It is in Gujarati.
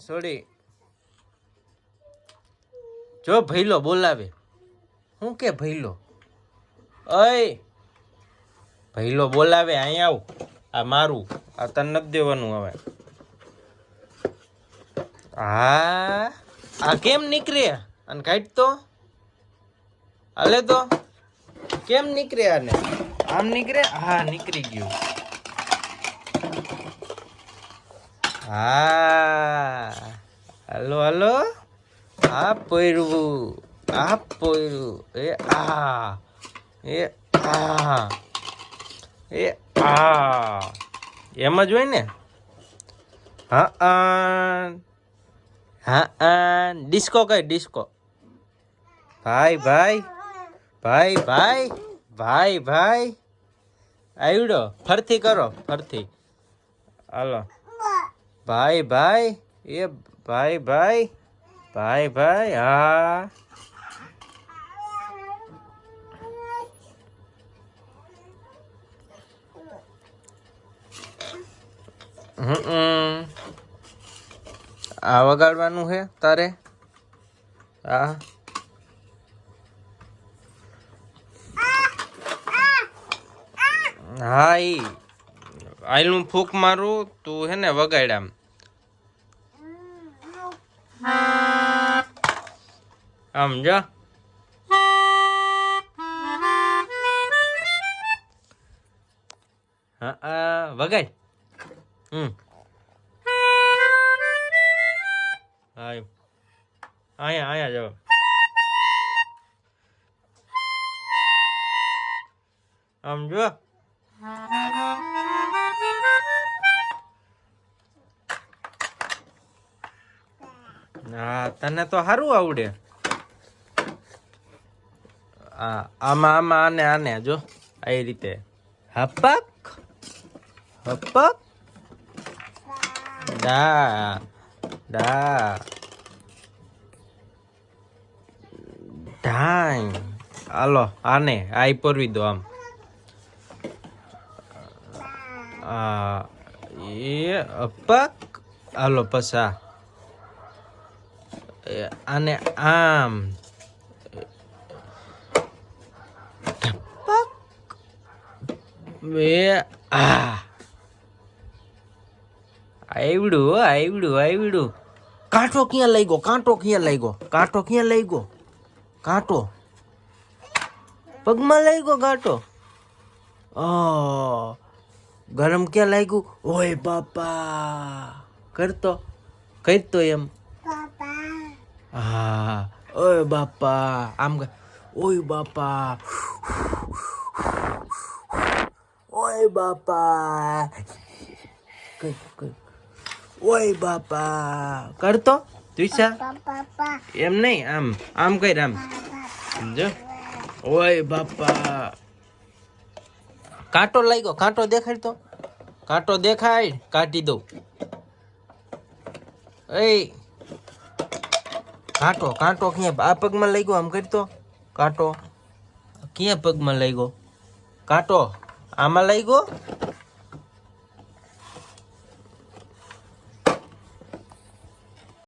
સોડી. જો ભૈલો બોલાવે. હું કે ભૈલો અય! ભૈલો બોલાવે અહીંયા આવ. આ મારું. આ તને નથી દેવાનું હવે. હા? આ કેમ નીકળે? અને કાઢ તો. હાલે તો. કેમ નીકળે આને? આમ નીકળે? હા, નીકળી ગયું. હા. હાલો હાલો. આ પોયરું આ પોયરું એ આ એ આ એ આ. એમ જ હોય ને? હા હા આ ડિસ્કો કઈ, ડિસ્કો? ભાઈ ભાઈ ભાઈ ભાઈ ભાઈ ભાઈ. આવડો ફરથી કરો, ફરથી. હાલો. ભાઈ ભાઈ, એ ભાઈ ભાઈ ભાઈ ભાઈ, હા. આ વગાડવાનું છે તારે? આ. હા ઈ. આઈલું ફૂંક મારું તું હે ને વગાડ આમ આમ જા હા આ વગાડ હમ હા એમ. અહીંયા અહીંયા જાઓ આમ જો હા, તને તો સારું આવડે. આમાં આમાં, આને આને, જો, આ રીતે. હપક હપક ડા ડા ઢાઈ હાલો, આને, આ પરવી દો આમ. એ અપક હાલો, પછા આને આમ. બે, આ. આવડું આવડું આવડું કાંટો ક્યાં લઈ ગયો? કાંટો ક્યાં લઈ ગયો? કાંટો ક્યાં લઈ ગયો? કાંટો. પગમાં લઈ ગયો કાંટો? ગરમ ક્યાં લાગ્યું? ઓય બાપા. કરતો કરતો એમ. હા ઓય બાપા આમ. ઓય બાપા ઓય બાપા કઈ કઈ ઓય બાપા કરતો તુસા એમ નહીં આમ આમ કર આમ સમજો ઓય બાપા કાંટો લાગ્યો ગયો કાંટો દેખાડ તો કાંટો દેખાય કાઢી દઉં એ કાંટો કાંટો ક્યાં આ પગમાં લઈ ગયો આમ કરતો કાંટો. ક્યાં પગમાં લઈ ગયો કાંટો. આમાં લઈ ગયો